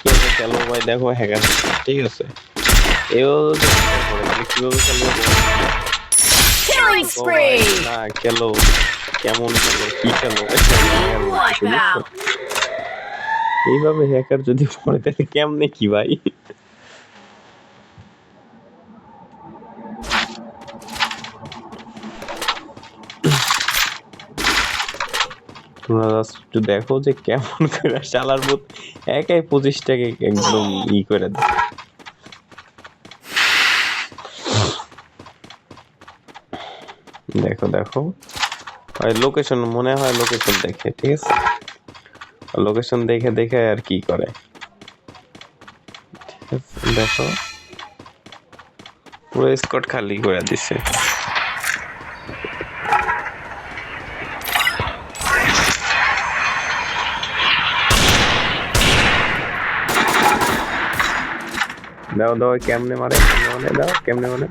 কি খেলব ভাই? দেখো হ্যাকার ঠিক আছে? করে, তাহলে কীভাবে খেলব! না খেলো। কেমন খেলো? কি খেলো! এইভাবে হ্যাকার যদি পড়ে তাহলে কেমনে কি ভাই? তোমরা একটু দেখো যে কেমন করে শালার মত একাই পঁচিশটাকে একদম ই করে দেয়। দেখো দেখো। ভাই লোকেশন মনে হয় লোকেশন দেখে, ঠিক আছে? লোকেশন দেখে দেখে আর কি করে। দেখো। পুরো স্কট খালি করে দিছে। দাও দাও কেমনে মারে? কেমনে মানে দাও, কেমনে মানে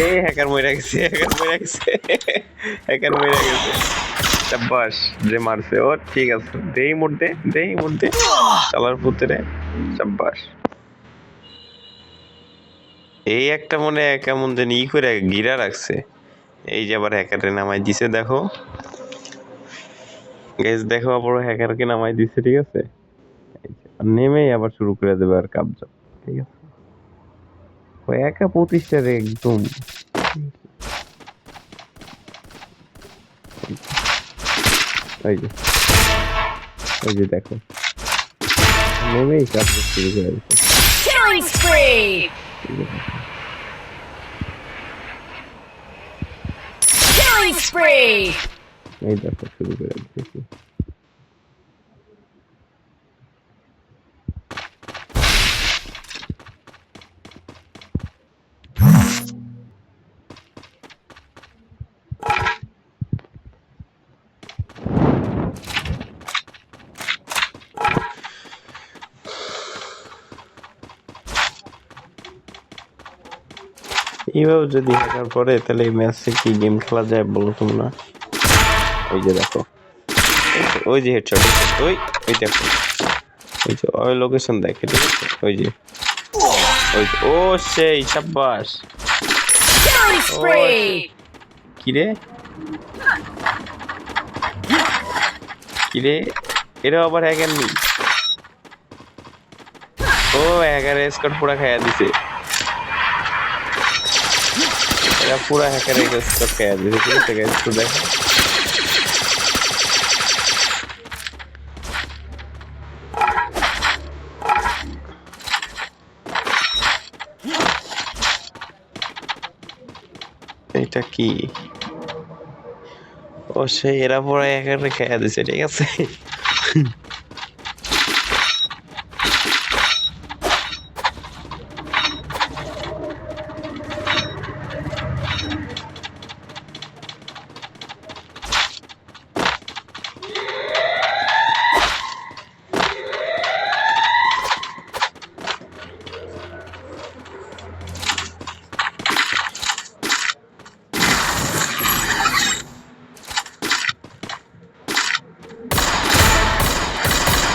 এ হ্যাকার মরে গেছে হ্যাকার মরে গেছে হ্যাকার মরে গেছে। সাব্বাস, যে মারছে। ও, ঠিক আছে। দেই মুড়তে দেই মুড়তে চালার পুত্রে, সাব্বাস। এই একটা মনে কেমন যেন ই করে গিরা রাখছে। এই যে আবার হ্যাকারে নামাই দিছে, দেখো। গ্যাস দেখো আবার হ্যাকারকে নামাই দিছে, ঠিক আছে? নেমেই আবার শুরু করে দেবে আর কাবজা ঠিক আছে? ও একা প্রতিষ্ঠা রে একদম। এই যে এই যে দেখো। নেমেই কাবজা শুরু করে দিছে। Killing spree! এই দেখো, শুরু করে দিতেছি। এইভাবে যদি হ্যাকার পরে তাহলে এই ম্যাচে কি গেম খেলা যায় বলো তোমরা? ওই যে দেখো। ওই যে হেডশট ওই ওই দেখো। ওই যে ওই লোকেশন দেখে ঠিক আছে? ওই যে। ওই ও সেই সাব্বাস। কিরে কিরে এটা আবার হ্যাকার নি ও হ্যাকার স্কট পুরা খাইয়া দিছে। এরা পুরা হ্যাকার স্কট খাইয়া দিছে ঠিক আছে? তো দেখো। এটা কি? ও সে এরা পরে একেবারে খেয়ে দিছে ঠিক আছে?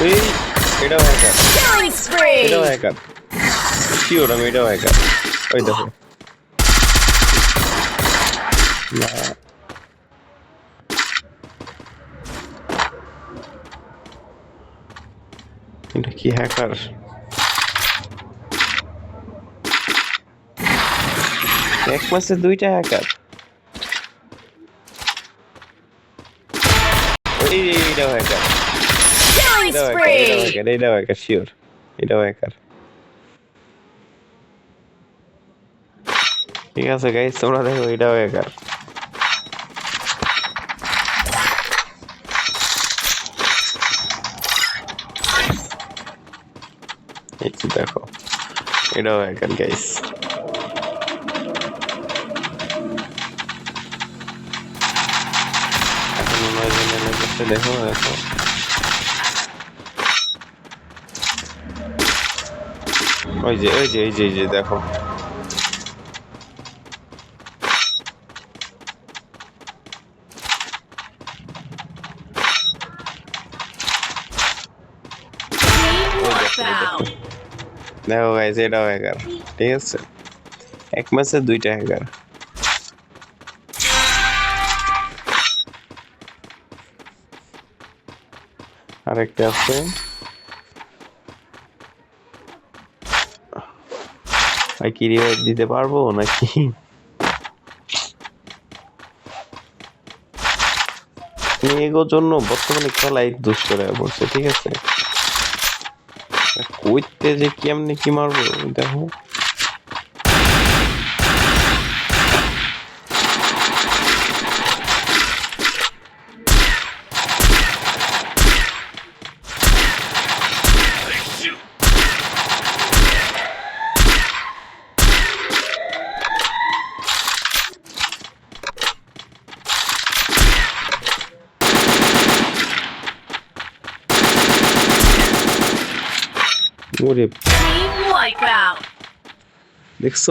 এই এটাও হ্যাকার এটাও হ্যাকার শিওর আমি এটাও হ্যাকার ওই দেখো এটা কি হ্যাকার এক মাসে দুইটা হ্যাকার এই এইটাও হ্যাকার Killing এটাও হ্যাকার এটাও spree! হ্যাকার এটাও হ্যাকার শিওর এটাও হ্যাকার ঠিক আছে গাইস তোমরা দেখো এটাও হ্যাকার এই যে দেখো এটাও হ্যাকার গাইস এখন মনে হয় যে মেলে করতে দেখো দেখো ওই যে এই যে এই যে এই যে, দেখো। দেখো গাইজ এটাও হ্যাকার ঠিক আছে? এক মাসে দুইটা হ্যাকার আরেকটা আছে। ভাই রিওয়ার্ড দিতে পারব নাকি? মেয়েগোর জন্য বর্তমানে খেলাই দুষ্ট হয়ে পড়ছে, ঠিক আছে? কইতে যে কেমনে কি মারবো, দেখো। ওরে দেখছ